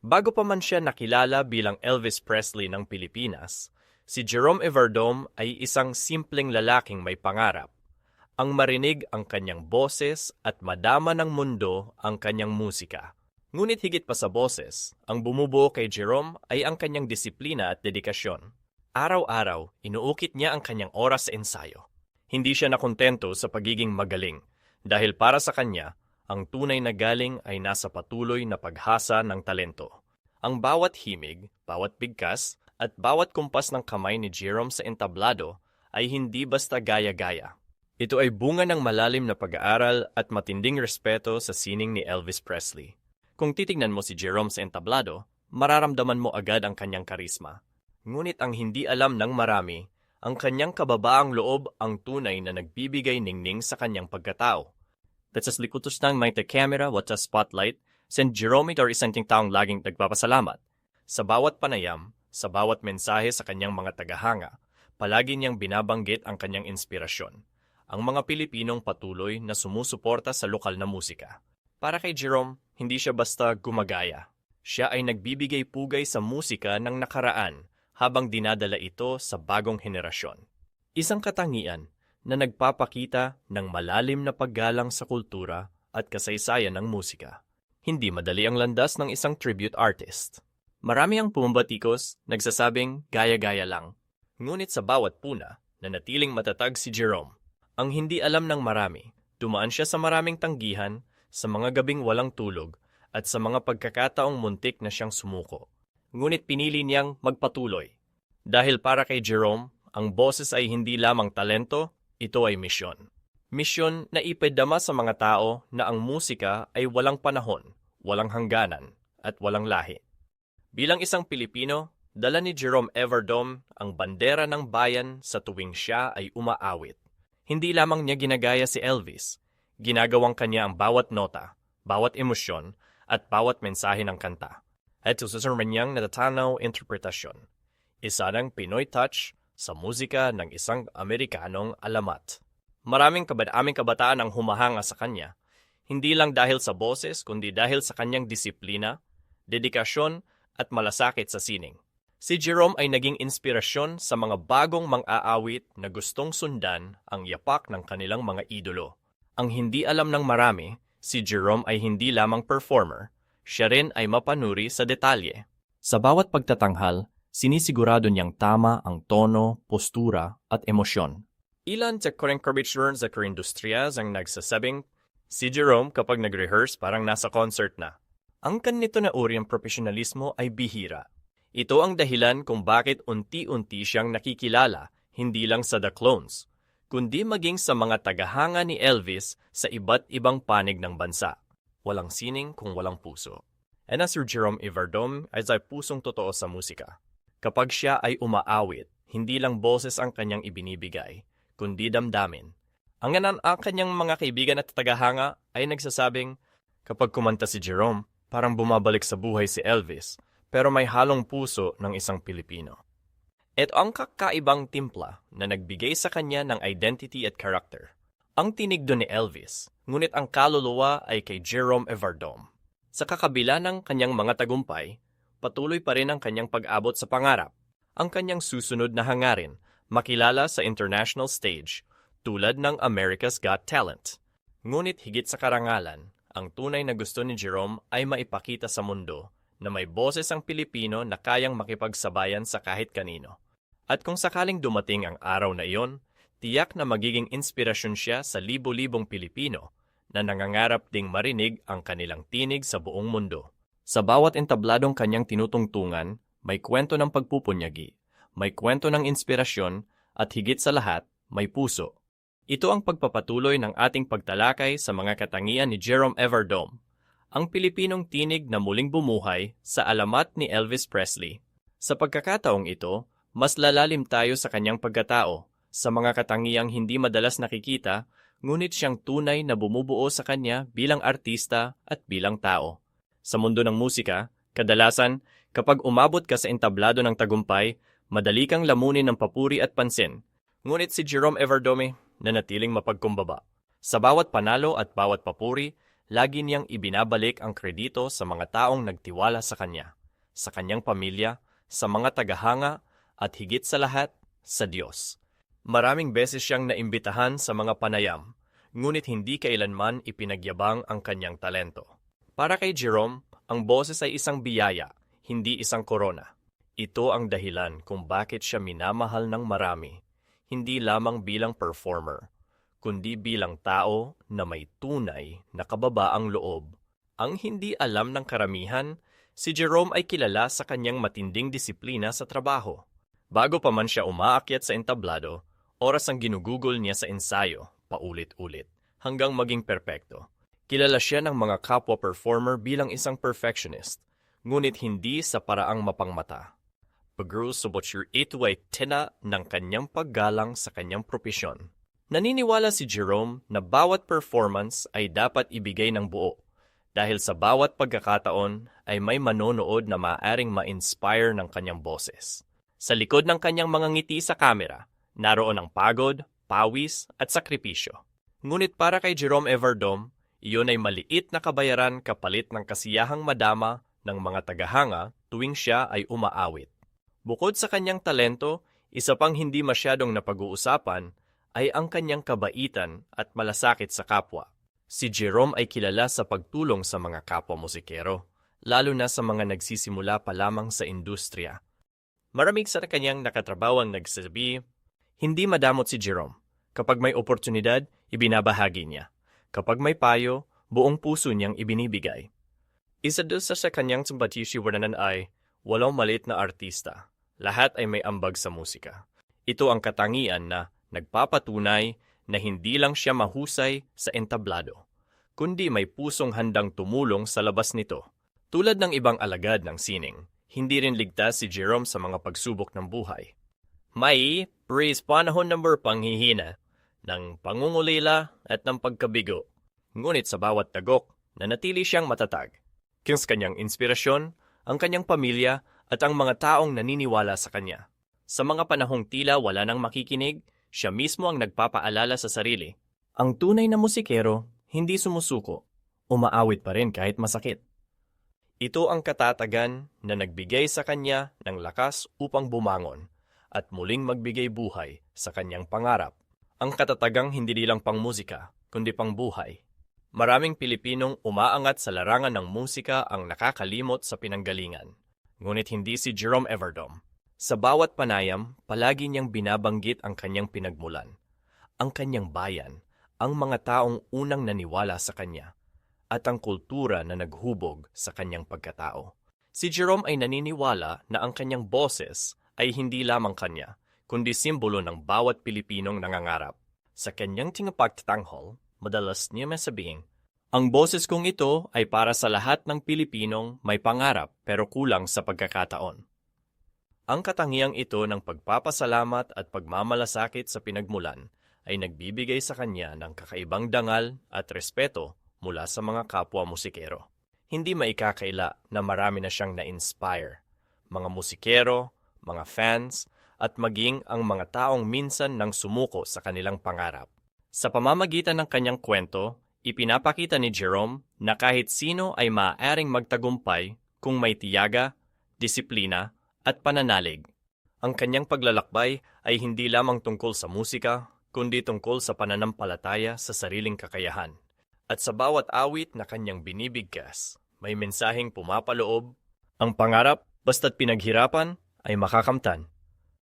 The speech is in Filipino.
Bago pa man siya nakilala bilang Elvis Presley ng Pilipinas, si Jerome Everdome ay isang simpleng lalaking may pangarap. Ang marinig ang kanyang boses at madama ng mundo ang kanyang musika. Ngunit higit pa sa boses, ang bumubuo kay Jerome ay ang kanyang disiplina at dedikasyon. Araw-araw, inuukit niya ang kanyang oras sa ensayo. Hindi siya nakontento sa pagiging magaling dahil para sa kanya, ang tunay na galing ay nasa patuloy na paghasa ng talento. Ang bawat himig, bawat bigkas, at bawat kumpas ng kamay ni Jerome sa entablado ay hindi basta gaya-gaya. Ito ay bunga ng malalim na pag-aaral at matinding respeto sa sining ni Elvis Presley. Kung titignan mo si Jerome sa entablado, mararamdaman mo agad ang kanyang karisma. Ngunit ang hindi alam ng marami, ang kanyang kababaang loob ang tunay na nagbibigay ningning sa kanyang pagkatao. Sa likutos ng may camera what a spotlight, St. Jerome ito isang taong laging nagpapasalamat. Sa bawat panayam, sa bawat mensahe sa kanyang mga tagahanga, palagi niyang binabanggit ang kanyang inspirasyon, ang mga Pilipinong patuloy na sumusuporta sa lokal na musika. Para kay Jerome, hindi siya basta gumagaya. Siya ay nagbibigay pugay sa musika ng nakaraan habang dinadala ito sa bagong henerasyon. Isang katangian na nagpapakita ng malalim na paggalang sa kultura at kasaysayan ng musika. Hindi madali ang landas ng isang tribute artist. Marami ang pumbatikos, nagsasabing gaya-gaya lang. Ngunit sa bawat puna, nanatiling matatag si Jerome. Ang hindi alam ng marami, dumaan siya sa maraming tanggihan, sa mga gabing walang tulog, at sa mga pagkakataong muntik na siyang sumuko. Ngunit pinili niyang magpatuloy. Dahil para kay Jerome, ang boses ay hindi lamang talento, ito ay misyon. Misyon na ipadama sa mga tao na ang musika ay walang panahon, walang hangganan, at walang lahi. Bilang isang Pilipino, dala ni Jerome Everdome ang bandera ng bayan sa tuwing siya ay umaawit. Hindi lamang niya ginagaya si Elvis, ginagawang kanya ang bawat nota, bawat emosyon, at bawat mensahe ng kanta. At sususurman niyang natatanaw interpretasyon. Isa ng Pinoy touch sa musika ng isang Amerikanong alamat. Maraming kabad aming kabataan ang humahanga sa kanya, hindi lang dahil sa boses kundi dahil sa kanyang disiplina, dedikasyon at malasakit sa sining. Si Jerome ay naging inspirasyon sa mga bagong mang-aawit na gustong sundan ang yapak ng kanilang mga idolo. Ang hindi alam ng marami, si Jerome ay hindi lamang performer, siya rin ay mapanuri sa detalye. Sa bawat pagtatanghal, Sinisigurado niyang tama ang tono, postura at emosyon. Ilan sa encouragers sa industriya ang nagsasabing, si Jerome kapag nag-rehearse parang nasa concert na. Ang kanito na uri ng profesionalismo ay bihira. Ito ang dahilan kung bakit unti-unti siyang nakikilala, hindi lang sa The Clones, kundi maging sa mga tagahanga ni Elvis sa iba't ibang panig ng bansa. Walang sining kung walang puso. And as Sir Jerome Everdome ay ay pusong totoo sa musika. Kapag siya ay umaawit, hindi lang boses ang kanyang ibinibigay, kundi damdamin. Ang ganan ang kanyang mga kaibigan at tagahanga ay nagsasabing, kapag kumanta si Jerome, parang bumabalik sa buhay si Elvis, pero may halong puso ng isang Pilipino. Ito ang kakaibang timpla na nagbigay sa kanya ng identity at character. Ang tinig doon ni Elvis, ngunit ang kaluluwa ay kay Jerome Everdome. Sa kakabila ng kanyang mga tagumpay, patuloy pa rin ang kanyang pag-abot sa pangarap. Ang kanyang susunod na hangarin, makilala sa international stage, tulad ng America's Got Talent. Ngunit higit sa karangalan, ang tunay na gusto ni Jerome ay maipakita sa mundo na may boses ang Pilipino na kayang makipagsabayan sa kahit kanino. At kung sakaling dumating ang araw na iyon, tiyak na magiging inspirasyon siya sa libo-libong Pilipino na nangangarap ding marinig ang kanilang tinig sa buong mundo. Sa bawat entabladong kanyang tinutungtungan, may kwento ng pagpupunyagi, may kwento ng inspirasyon, at higit sa lahat, may puso. Ito ang pagpapatuloy ng ating pagtalakay sa mga katangian ni Jerome Everdome, ang Pilipinong tinig na muling bumuhay sa alamat ni Elvis Presley. Sa pagkakataong ito, mas lalalim tayo sa kanyang pagkatao, sa mga katangiang hindi madalas nakikita, ngunit siyang tunay na bumubuo sa kanya bilang artista at bilang tao. Sa mundo ng musika, kadalasan, kapag umabot ka sa entablado ng tagumpay, madali kang lamunin ng papuri at pansin. Ngunit si Jerome Everdome nanatiling mapagkumbaba. Sa bawat panalo at bawat papuri, lagi niyang ibinabalik ang kredito sa mga taong nagtiwala sa kanya, sa kanyang pamilya, sa mga tagahanga, at higit sa lahat, sa Diyos. Maraming beses siyang naimbitahan sa mga panayam, ngunit hindi kailanman ipinagyabang ang kanyang talento. Para kay Jerome, ang boses ay isang biyaya, hindi isang korona. Ito ang dahilan kung bakit siya minamahal ng marami, hindi lamang bilang performer, kundi bilang tao na may tunay na kababaang loob. Ang hindi alam ng karamihan, si Jerome ay kilala sa kanyang matinding disiplina sa trabaho. Bago pa man siya umaakyat sa entablado, oras ang ginugugol niya sa ensayo, paulit-ulit, hanggang maging perpekto. Kilala siya ng mga kapwa performer bilang isang perfectionist, ngunit hindi sa paraang mapangmata. Pagro subot siya ito ay tina ng kanyang paggalang sa kanyang propisyon. Naniniwala si Jerome na bawat performance ay dapat ibigay ng buo dahil sa bawat pagkakataon ay may manonood na maaring ma-inspire ng kanyang boses. Sa likod ng kanyang mga ngiti sa kamera, naroon ang pagod, pawis at sakripisyo. Ngunit para kay Jerome Everdome, iyon ay maliit na kabayaran kapalit ng kasiyahang madama ng mga tagahanga tuwing siya ay umaawit. Bukod sa kanyang talento, isa pang hindi masyadong napag-uusapan ay ang kanyang kabaitan at malasakit sa kapwa. Si Jerome ay kilala sa pagtulong sa mga kapwa musikero, lalo na sa mga nagsisimula pa lamang sa industriya. Maraming sa kanyang nakatrabaho ang nagsasabi, hindi madamot si Jerome. Kapag may oportunidad, ibinabahagi niya. Kapag may payo, buong puso niyang ibinibigay. Isa doon sa sa kanyang simpatisyon ay, walang maliit na artista. Lahat ay may ambag sa musika. Ito ang katangian na nagpapatunay na hindi lang siya mahusay sa entablado, kundi may pusong handang tumulong sa labas nito. Tulad ng ibang alagad ng sining, hindi rin ligtas si Jerome sa mga pagsubok ng buhay. May praise panahon number panghihina, ng pangungulila at ng pagkabigo. Ngunit sa bawat tagok, nanatili siyang matatag. Kings kanyang inspirasyon, ang kanyang pamilya at ang mga taong naniniwala sa kanya. Sa mga panahong tila wala nang makikinig, siya mismo ang nagpapaalala sa sarili. Ang tunay na musikero, hindi sumusuko. Umaawit pa rin kahit masakit. Ito ang katatagan na nagbigay sa kanya ng lakas upang bumangon at muling magbigay buhay sa kanyang pangarap. Ang katatagang hindi lang pang musika, kundi pang buhay. Maraming Pilipinong umaangat sa larangan ng musika ang nakakalimot sa pinanggalingan. Ngunit hindi si Jerome Everdome. Sa bawat panayam, palagi niyang binabanggit ang kanyang pinagmulan, ang kanyang bayan, ang mga taong unang naniwala sa kanya, at ang kultura na naghubog sa kanyang pagkatao. Si Jerome ay naniniwala na ang kanyang boses ay hindi lamang kanya, kundi simbolo ng bawat Pilipinong nangangarap. Sa kanyang tingapagtatanghol, madalas niya masabing, ang boses kong ito ay para sa lahat ng Pilipinong may pangarap pero kulang sa pagkakataon. Ang katangiang ito ng pagpapasalamat at pagmamalasakit sa pinagmulan ay nagbibigay sa kanya ng kakaibang dangal at respeto mula sa mga kapwa musikero. Hindi maikakaila na marami na siyang na-inspire. Mga musikero, mga fans, at maging ang mga taong minsan nang sumuko sa kanilang pangarap. Sa pamamagitan ng kanyang kwento, ipinapakita ni Jerome na kahit sino ay maaaring magtagumpay kung may tiyaga, disiplina, at pananalig. Ang kanyang paglalakbay ay hindi lamang tungkol sa musika, kundi tungkol sa pananampalataya sa sariling kakayahan. At sa bawat awit na kanyang binibigkas, may mensaheng pumapaloob, ang pangarap basta't pinaghirapan ay makakamtan.